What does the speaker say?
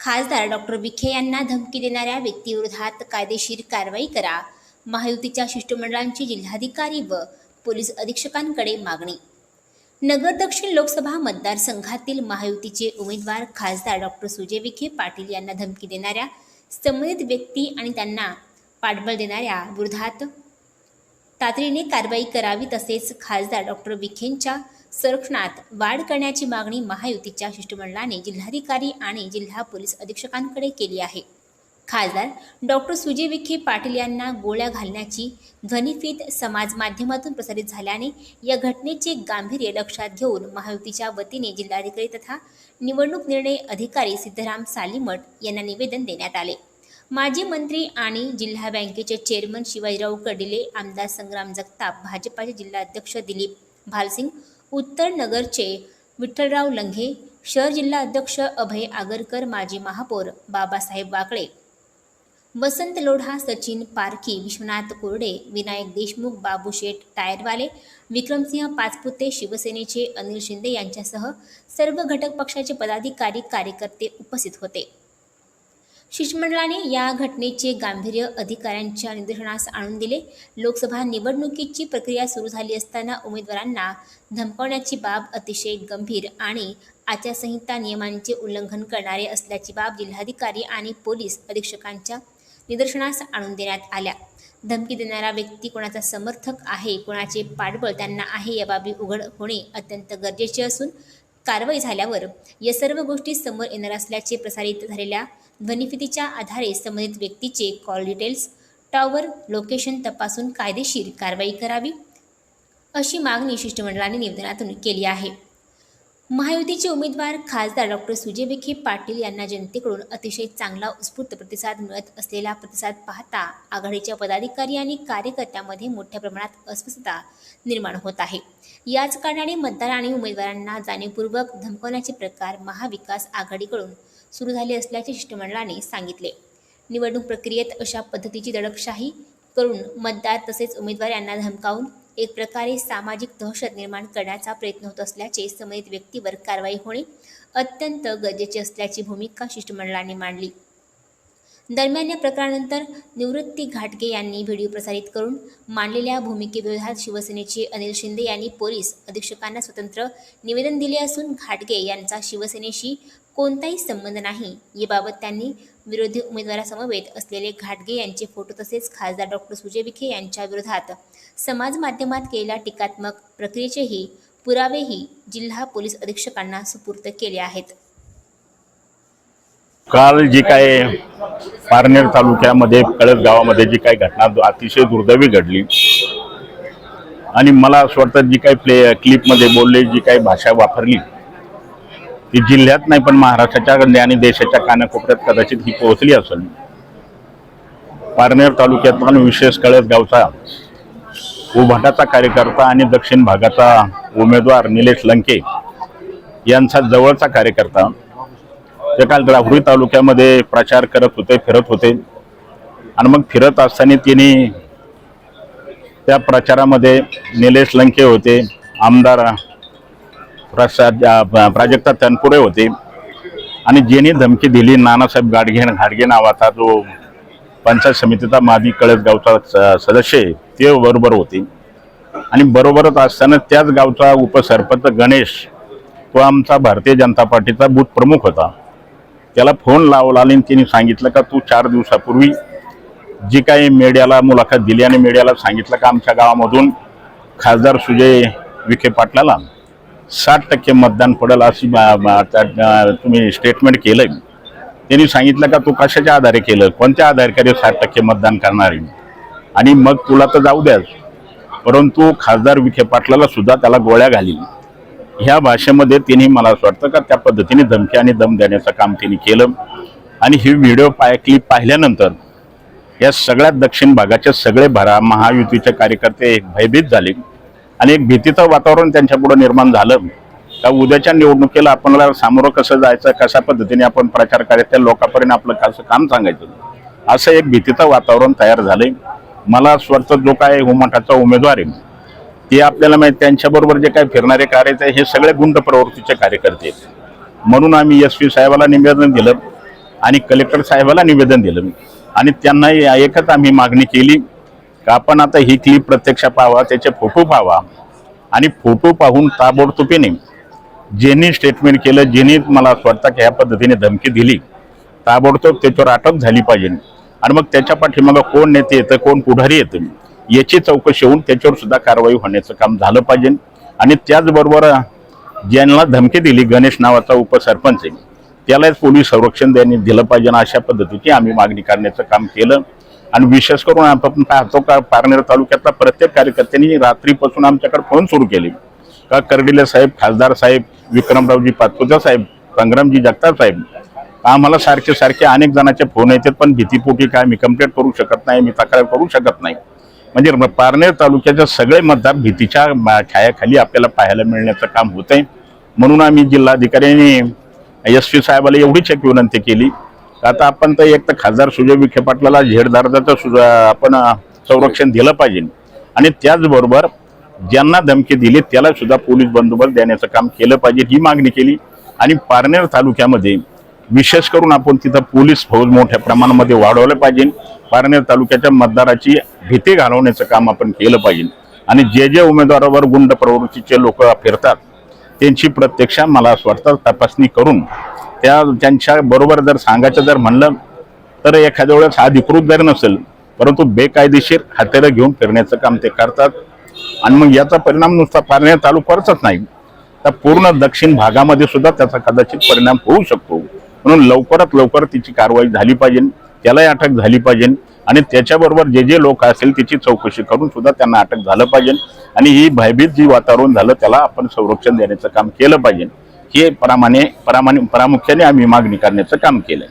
खासदार डॉक्टर विखे यांना धमकी देणाऱ्या व्यक्तीविरोधात कायदेशीर कारवाई करा. महायुतीच्या शिष्टमंडळांची जिल्हाधिकारी व पोलीस अधीक्षकांकडे मागणी. नगर दक्षिण लोकसभा मतदारसंघातील महायुतीचे उमेदवार खासदार डॉक्टर सुजय विखे पाटील यांना धमकी देणाऱ्या संबंधित व्यक्ती आणि त्यांना पाठबळ देणाऱ्या विरोधात तातडीने कारवाई करावी तसेच खासदार डॉक्टर विखेंच्या संरक्षणात वाढ करण्याची मागणी महायुतीच्या शिष्टमंडळाने जिल्हाधिकारी आणि जिल्हा पोलीस अधीक्षकांकडे केली आहे. खासदार डॉक्टर सुजय विखे पाटील यांना गोळ्या घालण्याची ध्वनिफीत समाज माध्यमातून प्रसारित झाल्याने या घटनेचे गांभीर्य लक्षात घेऊन महायुतीच्या वतीने जिल्हाधिकारी तथा निवडणूक निर्णय अधिकारी सिद्धराम सालीमठ यांना निवेदन देण्यात आले. माजी मंत्री आणि जिल्हा बँकेचे चेअरमन शिवाजीराव कडिले आमदार संग्राम जगताप भाजपाचे जिल्हाध्यक्ष दिलीप भालसिंग उत्तर नगरचे विठ्ठलराव लंघे शहर जिल्हा अध्यक्ष अभय आगरकर माजी महापौर बाबासाहेब वाकळे. वसंत लोढा सचिन पारखी विश्वनाथ कोरडे विनायक देशमुख बाबू शेठ टायरवाले विक्रमसिंह पाचपुते शिवसेनेचे अनिल शिंदे यांच्यासह सर्व घटक पक्षाचे पदाधिकारी कार्यकर्ते उपस्थित होते. शिष्टमंडळाने या घटनेचे गांभीर्य अधिकाऱ्यांच्या निदर्शनास आणून दिले. लोकसभा निवडणुकीची प्रक्रिया सुरू झाली असताना उमेदवारांना धमकावण्याची बाब अतिशय गंभीर आणि आचारसंहिता नियमांचे उल्लंघन करणारे असल्याची बाब जिल्हाधिकारी आणि पोलीस अधीक्षकांच्या निदर्शनास आणून देण्यात आल्या. धमकी देणारा व्यक्ती कोणाचा समर्थक आहे कोणाचे पाठबळ त्यांना आहे या बाबी उघड होणे अत्यंत गरजेचे असून कारवाई झाल्यावर या सर्व गोष्टी समोर येणार असल्याचे प्रसारित झालेल्या ध्वनिफितीच्या आधारे संबंधित व्यक्तीचे कॉल डिटेल्स टॉवर लोकेशन तपासून कायदेशीर कारवाई करावी अशी मागणी शिष्टमंडळाने निवेदनातून केली आहे. महायुतीचे उमेदवार खासदार डॉक्टर सुजय विखे पाटील यांना जनतेकडून अतिशय चांगला उत्स्फूर्त प्रतिसाद मिळत असलेला प्रतिसाद पाहता आघाडीच्या पदाधिकारी आणि कार्यकर्त्यांमध्ये मोठ्या प्रमाणात अस्वस्थता निर्माण होत आहे. याच कारणाने मतदार आणि उमेदवारांना जाणीवपूर्वक धमकवण्याचे प्रकार महाविकास आघाडीकडून सुरू झाले असल्याचे शिष्टमंडळाने सांगितले. निवडणूक प्रक्रियेत अशा पद्धतीची दडपशाही करून मतदार तसेच उमेदवार यांना धमकावून एक प्रकारे सामाजिक दहशत निर्माण करण्याचा प्रयत्न होत असल्याचे संबंधित व्यक्तीवर कारवाई होणे अत्यंत गरजेचे असल्याची भूमिका शिष्टमंडळाने मांडली. दरम्यान या प्रकारानंतर निवृत्ती घाटगे यांनी व्हिडिओ प्रसारित करून मांडलेल्या भूमिकेविरोधात शिवसेनेचे अनिल शिंदे यांनी पोलीस अधीक्षकांना स्वतंत्र निवेदन दिले असून घाटगे यांचा शिवसेनेशी कोणताही संबंध नाही. याबाबत त्यांनी विरोधी उमेदवारासमवेत असलेले घाटगे यांचे फोटो तसेच खासदार डॉक्टर सुजय विखे यांच्या विरोधात. समाज माध्यमात केलेल्या टीकात्मक प्रक्रियेचेही पुरावेही जिल्हा पोलीस अधीक्षकांना सुपूर्त केले आहेत. काल जी काय पारनेर तालुक्यामध्ये कळत गावामध्ये जी काही घटना अतिशय दुर्दैवी घडली. आणि मला असं वाटतं जी काही प्ले क्लिपमध्ये बोलले जी काही भाषा वापरली ती जिल्ह्यात नाही पण महाराष्ट्राच्या आणि देशाच्या कानाकोपऱ्यात कदाचित ही पोहोचली असेल. पारनेर तालुक्यात पण विशेष कळत गावचा उभाटाचा कार्यकर्ता आणि दक्षिण भागाचा उमेदवार निलेश लंके यांचा जवळचा कार्यकर्ता ते काल राहुरी तालुक्यामध्ये प्रचार करत होते फिरत होते. आणि मग फिरत असताना तिने त्या प्रचारामध्ये निलेश लंके होते आमदार प्राजक्ता तनपुरे होते. आणि ज्यांनी धमकी दिली नानासाहेब गाडगे घाडगे नावाचा जो पंचायत समितीचा मादी कळसगावचा स- सदस्य आहे ते बरोबर होते. आणि बरोबरच असताना त्याच गावचा उपसरपंच गणेश तो आमचा भारतीय जनता पार्टीचा बूथ प्रमुख होता. त्याला फोन लावला आणि तिने सांगितलं का तू चार दिवसापूर्वी जी काही मीडियाला मुलाखत दिली आणि मीडियाला सांगितलं का आमच्या गावामधून खासदार सुजय विखे पाटलाला साठ टक्के मतदान पडेल अशी बा- त्या- तुम्ही स्टेटमेंट केलंय. त्यांनी सांगितलं का तू कशाच्या आधारे केलं? कोणत्या आधारे साठ टक्के मतदान करणार? आहे आणि मग तुला तर जाऊ द्याच परंतु खासदार विखे पाटलाला सुद्धा त्याला गोळ्या घालील ह्या भाषेमध्ये तिने मला असं वाटतं का त्या पद्धतीने धमकी आणि दम देण्याचं काम तिने केलं. आणि ही व्हिडिओ पाय क्लिप पाहिल्यानंतर या सगळ्या दक्षिण भागाचे सगळे भरा महायुतीचे कार्यकर्ते भयभीत झाले. आणि एक भीतीचं वातावरण त्यांच्यापुढे निर्माण झालं. का उद्याच्या निवडणुकीला आपल्याला सामोरं कसं जायचं कशा पद्धतीने आपण प्रचार करायचा त्या लोकांपर्यंत आपलं कसं काम सांगायचं. असं एक भीतीचं वातावरण तयार झालंय. मला स्वतः जो काय हुमाटाचा उमेदवार आहे ते आपल्याला माहीत त्यांच्याबरोबर जे काही फिरणारे कार्य हे सगळे गुंड प्रवृत्तीचे कार्यकर्ते आहेत. म्हणून आम्ही एस पी साहेबाला निवेदन दिलं आणि कलेक्टर साहेबाला निवेदन दिलं. आणि त्यांना एकच आम्ही मागणी केली आपण आता ही क्लिप प्रत्यक्ष पाहावा त्याचे फोटो पाहावा. आणि फोटो पाहून ताबडतोबीने ज्यांनी स्टेटमेंट केलं ज्यांनी मला असं वाटतं की ह्या पद्धतीने धमकी दिली ताबडतोब त्याच्यावर अटक झाली पाहिजे. आणि मग त्याच्या पाठीमागं कोण नेते येतं कोण पुढारी येतं याची चौकशी होऊन त्याच्यावर सुद्धा कारवाई होण्याचं काम झालं पाहिजे. आणि त्याचबरोबर ज्यांना धमकी दिली गणेश नावाचा उपसरपंच त्यालाच पोलीस संरक्षण त्यांनी दिलं पाहिजे. अशा पद्धतीची आम्ही मागणी करण्याचं काम केलं. आणि विशेष करून आपण पाहतो का पारनेर तालुक्यातला प्रत्येक कार्यकर्त्यांनी रात्रीपासून आमच्याकडे फोन सुरू केले. का कर्डिले साहेब खासदार साहेब विक्रमरावजी पातकोजा साहेब संग्रामजी जगताप साहेब आम्हाला सारखे सारखे अनेक जणांचे फोन येतात पण भीतीपोटी काय मी कंप्लेंट करू शकत नाही मी तक्रार करू शकत नाही. म्हणजे पारनेर तालुक्याचे सगळे मतदार भीतीच्या मा- छायाखाली आपल्याला पाहायला मिळण्याचं काम होत आहे म्हणून आम्ही जिल्हाधिकाऱ्यांनी एस पी साहेबाला एवढीच एक विनंती केली आता आपण तर एक तर खासदार सुजय विखे पाटलाला झेड दर्जाचं आपण संरक्षण दिलं पाहिजे. आणि त्याचबरोबर ज्यांना धमकी दिली त्याला सुद्धा पोलीस बंदोबस्त देण्याचं काम केलं पाहिजे ही मागणी केली. आणि पारनेर तालुक्यामध्ये विशेष करून आपण तिथं पोलीस फौज मोठ्या प्रमाणामध्ये वाढवलं पाहिजे. पारनेर तालुक्याच्या मतदाराची भीती घालवण्याचं काम आपण केलं पाहिजे. आणि जे जे उमेदवारावर गुंड प्रवृत्तीचे लोक फिरतात त्यांची प्रत्यक्ष मला असं वाटतं तपासणी करून त्या त्यांच्या बरोबर जर सांगायचं जर म्हणलं तर एखाद्या वेळेस अधिकृत जरी नसेल परंतु बेकायदेशीर हत्यारं घेऊन फिरण्याचं काम ते करतात. आणि मग याचा परिणाम नुसता पारनेर तालुक्यावरच नाही. तर पूर्ण दक्षिण भागामध्ये सुद्धा त्याचा कदाचित परिणाम होऊ शकतो. म्हणून लवकरात लवकर तिची कारवाई झाली पाहिजे त्यालाही अटक झाली पाहिजे आणि त्याच्याबरोबर जे जे लोक असतील त्याची चौकशी करून सुद्धा त्यांना अटक झालं पाहिजे. आणि ही भयभीत जी वातावरण झालं त्याला आपण संरक्षण देण्याचं काम केलं पाहिजे. हे प्रामाणे प्रामाणे प्रामुख्याने आम्ही मागणी करण्याचं काम केलं